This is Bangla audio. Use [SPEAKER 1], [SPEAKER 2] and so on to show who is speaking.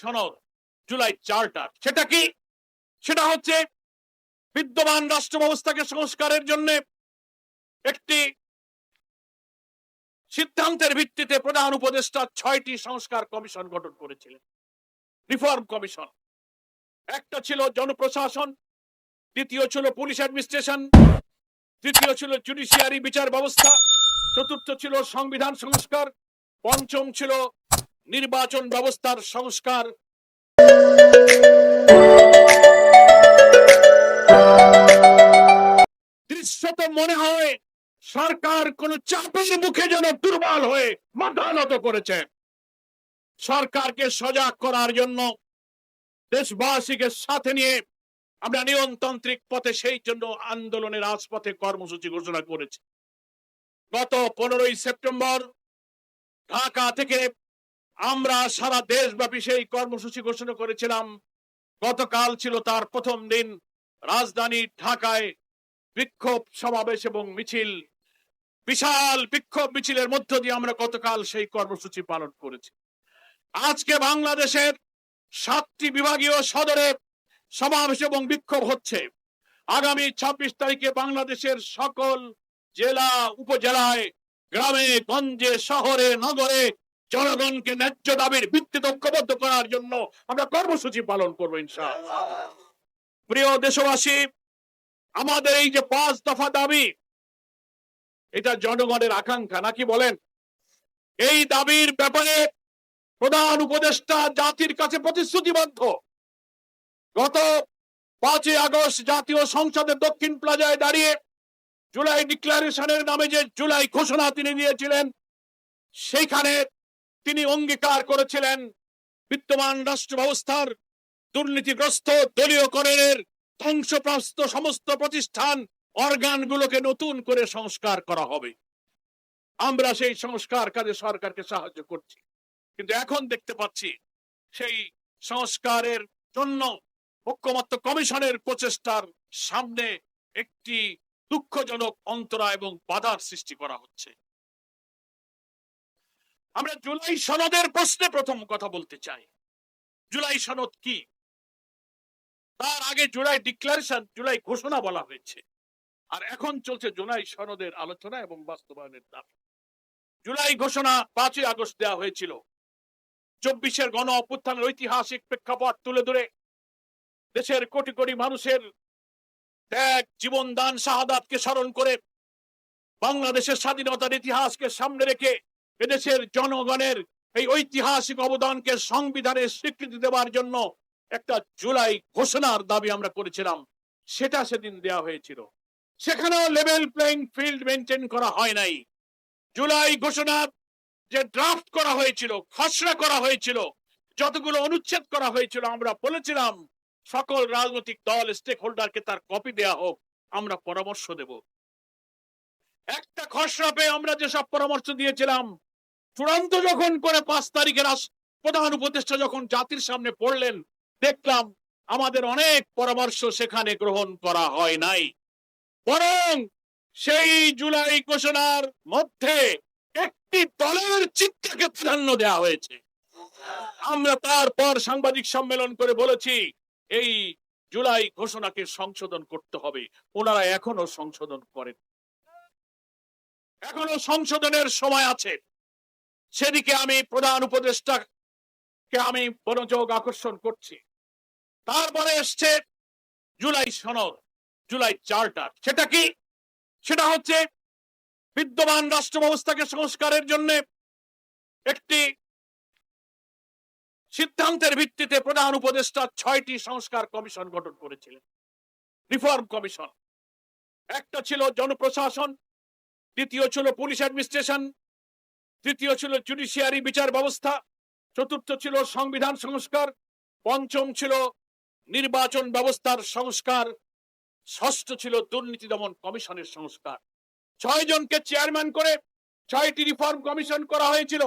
[SPEAKER 1] সনদ, জুলাই চার্টার সেটা কি? সেটা হচ্ছে বিদ্যমান রাষ্ট্র ব্যবস্থাকে সংস্কারের জন্য একটি সিদ্ধান্তের ভিত্তিতে প্রধান উপদেষ্টা ছয়টি সংস্কার কমিশন গঠন করেছিলেন। Reform commission. একটা ছিল জনপ্রশাসন, দ্বিতীয় ছিল পুলিশ অ্যাডমিনিস্ট্রেশন, তৃতীয় ছিল জুডিশিয়ারি বিচার ব্যবস্থা, চতুর্থ ছিল সংবিধান সংস্কার, পঞ্চম ছিল নির্বাচন ব্যবস্থার সংস্কার। দৃশ্যত মনে হয় সরকার কোন চাপের মুখে যেন দুর্বল হয়ে মাথা নত করেছে। সরকারকে সজাগ করার জন্য দেশবাসীকে সাথে নিয়ে আমরা নিয়মতান্ত্রিক পথে সেই জন্য আন্দোলনের রাজপথে কর্মসূচি ঘোষণা করেছি। গত পনেরোই সেপ্টেম্বর ঢাকা থেকে আমরা সারা দেশব্যাপী সেই কর্মসূচি ঘোষণা করেছিলাম। গতকাল ছিল তার প্রথম দিন রাজধানী ঢাকায় বিক্ষোভ সমাবেশ এবং মিছিল। বিশাল বিক্ষোভ মিছিলের মধ্য দিয়ে আমরা গতকাল সেই কর্মসূচি পালন করেছি। আজকে বাংলাদেশের সাতটি বিভাগীয় সদরে সমাবেশ এবং বিক্ষোভ হচ্ছে। আগামী ছাব্বিশ তারিখে বাংলাদেশের সকল জেলা, উপজেলায়, গ্রামে, গঞ্জে, শহরে, নগরে জনগণকে ন্যায্য দাবির ভিত্তিতে ঐক্যবদ্ধ করার জন্য আমরা কর্মসূচি পালন করব ইনশাআল্লাহ। প্রিয় দেশবাসী, আমাদের এই যে পাঁচ দফা দাবি, এটা জনগণের আকাঙ্ক্ষা, নাকি বলেন? এই দাবির ব্যাপারে প্রধান উপদেষ্টা জাতির কাছে প্রতিশ্রুতিবদ্ধ। গত পাঁচই আগস্ট জাতীয় সংসদের দক্ষিণ প্লাজায় দাঁড়িয়ে জুলাই ডিক্লারেশনের নামে যে জুলাই ঘোষণা তিনি দিয়েছিলেন, সেইখানে তিনি অঙ্গীকার করেছিলেন। বিদ্যমান রাষ্ট্র ব্যবস্থার দুর্নীতিগ্রস্ত দলীয়করণের ধ্বংসপ্রাপ্ত সমস্ত প্রতিষ্ঠান অর্গানগুলোকে নতুন করে সংস্কার করা হবে। আমরা সেই সংস্কার কাজে সরকারকে সাহায্য করছি। কিন্তু এখন দেখতে পাচ্ছি সেই সংস্কারের জন্য ঐক্যমত্য কমিশনের প্রচেষ্টার সামনে একটি দুঃখজনক অন্তরা এবং বাধার সৃষ্টি করা হচ্ছে। আমরা জুলাই সনদের প্রশ্নে প্রথম কথা বলতে চাই। জুলাই সনদ কি? তার আগে জুলাই ডিক্লারেশন, জুলাই ঘোষণা বলা হয়েছে। আর এখন চলছে জুলাই সনদের আলোচনা এবং বাস্তবায়নের দাবি। জুলাই ঘোষণা পাঁচই আগস্ট দেওয়া হয়েছিল। চব্বিশের গণ অভ্যুত্থানের ঐতিহাসিক প্রেক্ষাপট তুলে ধরে দেশের কোটি কোটি মানুষের ত্যাগ জীবন দান শাহাদাতকে স্মরণ করে বাংলাদেশের স্বাধীনতার ইতিহাসকে সামনে রেখে এদেশের জনগণের এই ঐতিহাসিক অবদানকে সংবিধানের স্বীকৃতি দেওয়ার জন্য একটা জুলাই ঘোষণার দাবি আমরা করেছিলাম। সেটা সেদিন দেওয়া হয়েছিল। সেখানেও লেভেল প্লেইং ফিল্ড মেনটেন করা হয় নাই। জুলাই ঘোষণা যে ড্রাফট করা হয়েছিল, খসড়া করা হয়েছিল, যতগুলো অনুচ্ছেদ করা হয়েছিল, আমরা বলেছিলাম, সকল রাজনৈতিক দল স্টেক হোল্ডারকে তার কপি দেয়া হোক, আমরা পরামর্শ দেব। একটা খসড়া পেয়ে আমরা যেসব পরামর্শ দিয়েছিলাম, চূড়ান্ত যখন করে পাঁচ তারিখে প্রধান উপদেষ্টা যখন জাতির সামনে পড়লেন, দেখলাম আমাদের অনেক পরামর্শ সেখানে গ্রহণ করা হয় নাই। বরং সেই জুলাই ঘোষণার মধ্যে একটি দলের চিত্রকে প্রাধান্য দেওয়া হয়েছে। আমরা তারপর সাংবাদিক সম্মেলন করে বলেছি, এই জুলাই ঘোষণাকে সংশোধন করতে হবে। ওনারা এখনও সংশোধন করেন এখনও সংশোধনের সময় আছে। সেদিকে আমি প্রধান উপদেষ্টাকে আমি মনোযোগ আকর্ষণ করছি। তারপরে এসছে জুলাই সনদ, জুলাই চার্টার। সেটা কি? সেটা হচ্ছে বিদ্যমান রাষ্ট্র ব্যবস্থাকে সংস্কারের জন্য একটি সিদ্ধান্তের ভিত্তিতে প্রধান উপদেষ্টা ছয়টি সংস্কার কমিশন গঠন করেছিলেন। Reform commission. একটা ছিল জনপ্রশাসন দ্বিতীয় ছিল পুলিশ অ্যাডমিনিস্ট্রেশন, তৃতীয় ছিল জুডিশিয়ারি বিচার ব্যবস্থা, চতুর্থ ছিল সংবিধান সংস্কার, পঞ্চম ছিল নির্বাচন ব্যবস্থার সংস্কার, ষষ্ঠ ছিল দুর্নীতি দমন কমিশনের সংস্কার। ছয় জনকে চেয়ারম্যান করে ছয়টি রিফর্ম কমিশন করা হয়েছিল।